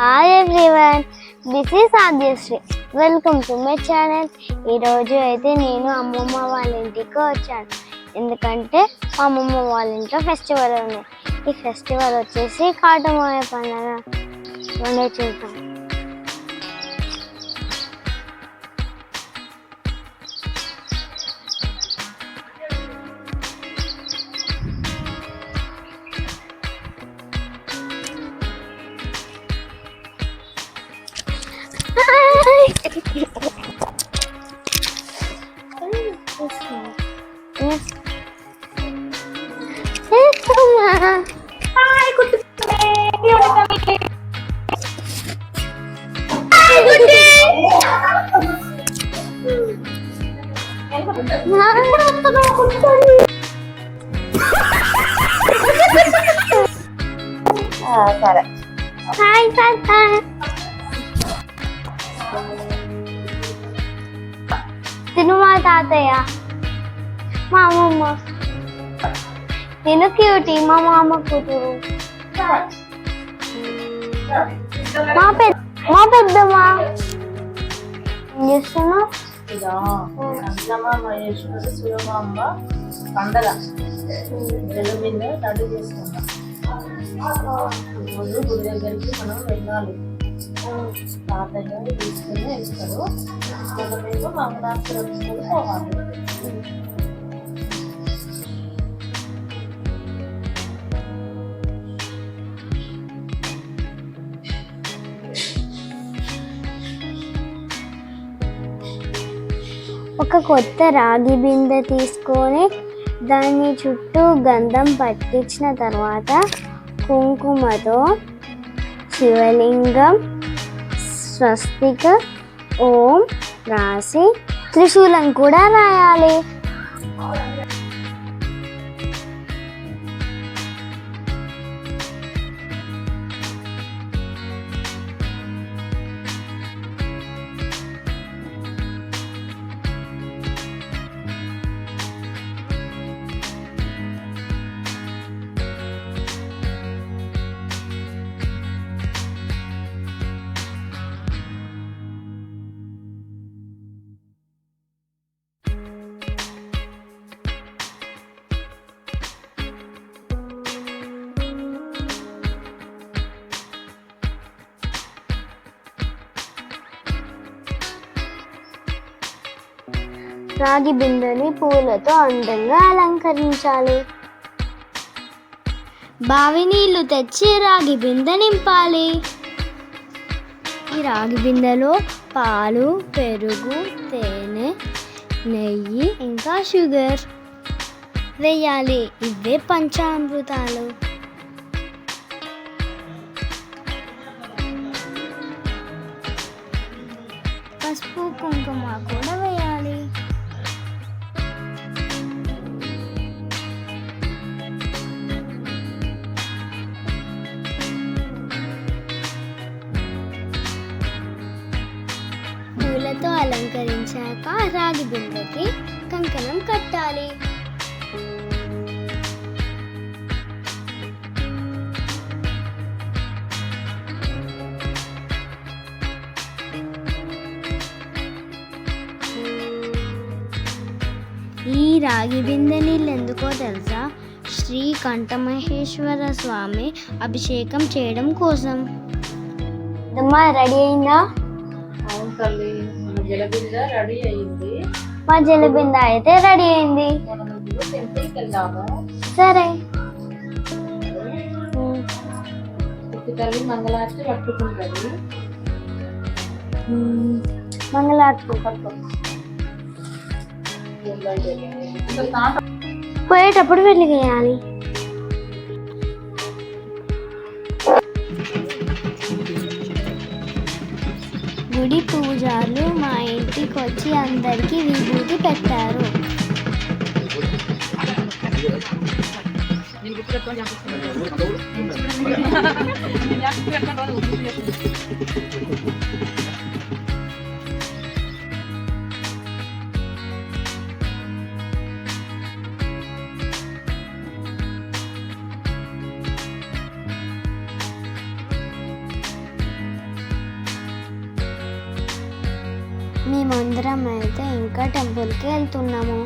Hi everyone this is Aadyasri welcome to my channel ఈరోజు అయితే నేను అమ్మమ్మ వాళ్ళ ఇంటికి వచ్చాను. ఎందుకంటే మా అమ్మమ్మ వాళ్ళ ఇంట్లో ఫెస్టివల్ ఉంది. ఈ ఫెస్టివల్ వచ్చేసి కాటమోయ పండుగ. రెండే చూద్దాం. సరే హాయ్ తిను మా తాతయ్య మా అమ్మమ్మ తిను క్యూటీ మా మామ కూతురు మా పెద్ద మా పెద్దమ్మ ఏం చేస్తున్నావు ఇదా అంజమ్మ మహేశ్వర శివమాంబ పండగ. జల్లు మీద చేసుకుంటాం చేసుకుందాం రోజు గుడి దగ్గరికి మనం వెళ్ళాలి. తాతయ్య తీసుకుని వెళ్తారు మొదలైపు మంగళాపురం తీసుకొని పోవాలి. ఒక కొత్త రాగి బిందె తీసుకొని దాని చుట్టూ గంధం పట్టించిన తర్వాత కుంకుమతో శివలింగం స్వస్తిక ఓం రాసి త్రిశూలం కూడా రాయాలి. రాగి బిందెని పూలతో అందంగా అలంకరించాలి. బావి నీళ్ళు తెచ్చి రాగి బిందె నింపాలి. ఈ రాగి బిందెలో పాలు పెరుగు తేనె నెయ్యి ఇంకా షుగర్ వేయాలి. ఇవే పంచామృతాలు. పసుపు కుంకుమ కూడా అలంకరించాక రాగి బిందెకి కంకణం కట్టాలి. ఈ రాగి బిందె నీళ్ళు ఎందుకో తెలుసా? శ్రీ కంఠమహేశ్వర స్వామి అభిషేకం చేయడం కోసం. అమ్మా రెడీ అయిందా? అవును జలబింద రెడీ అయ్యింది మా జలబింద అయితే రెడీ అయింది. మనం ఇప్పుడు టెంపుల్కి వెళ్దాము. సరే. తల్లి మంగళారతి పట్టుకుంటుంది. మంగళారతి పట్టుకో ఇంకా తాత పోయేటప్పుడు గుడి పూజారులు మా ఇంటికి వచ్చి అందరికీ విభూతి పెట్టారు. నేను మేమందరం అయితే ఇంకా టెంపుల్కి వెళ్తున్నాము.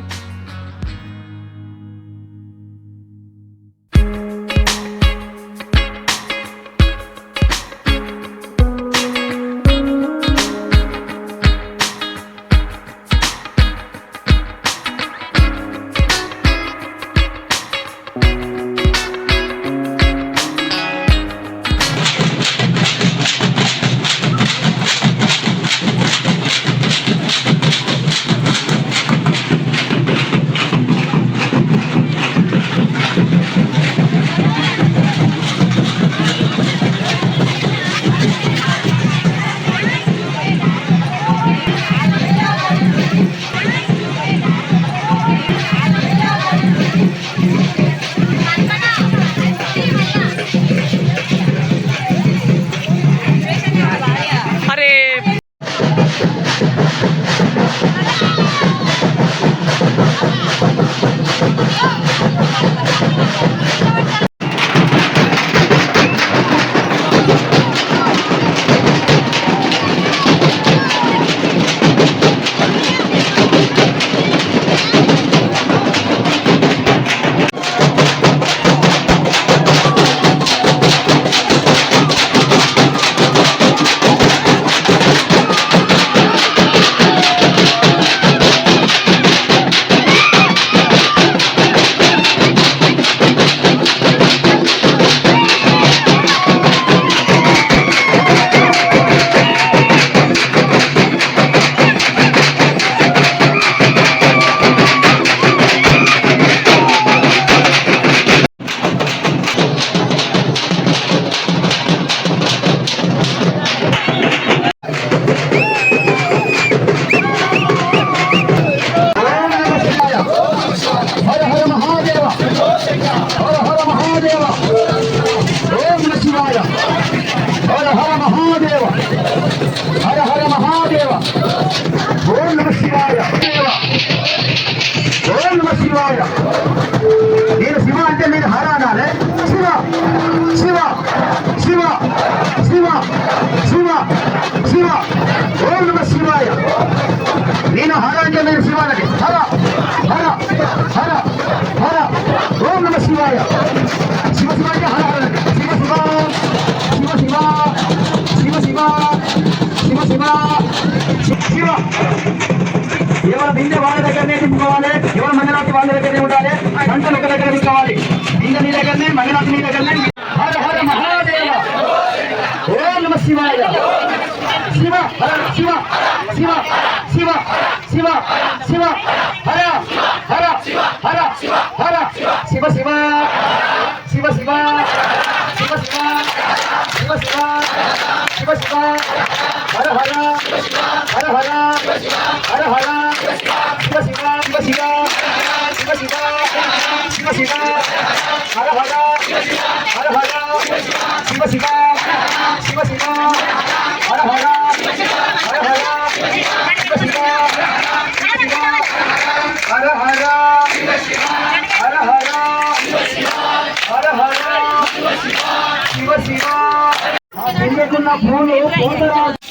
శివాయ. నేను శివ అంటే మీరు హర అనాలే శివ శివ శివ శివ శివ శివ. ఓం నమ శివాయ. నేను హర అంటే మీరు శివ అనకి హర. వాళ్ళ దగ్గరనే ఉండాలి. గంటలు ఒక దగ్గర తీసుకోవాలి? బిందె నీ దగ్గరనే మంగళాత నీ దగ్గరనే. హర హర మహాదేవ. ఓం నమ శివాయ. శివ హర శివ శివ శివ శివ శివ. హర హర హర హర. శివ శివ. శివ శివ. శివ శివ. శివ శివ. శివ శివ. हर हर हर हर हर हर। शिव शिवा शिव शिवा शिव शिवा शिव शिवा। हर हर हर हर, शिव शिवा शिव शिवा। हर हर हर हर, शिव शिवा शिव शिवा। हर हर हर हर हर हर, शिव शिवा। శివ శివ పూలు పూతరాజు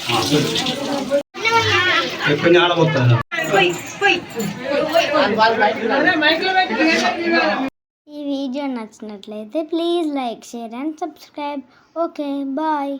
కొంచెం ఆడబోతాను ఈ వీడియో నచ్చినట్లయితే please like share and subscribe. Okay bye.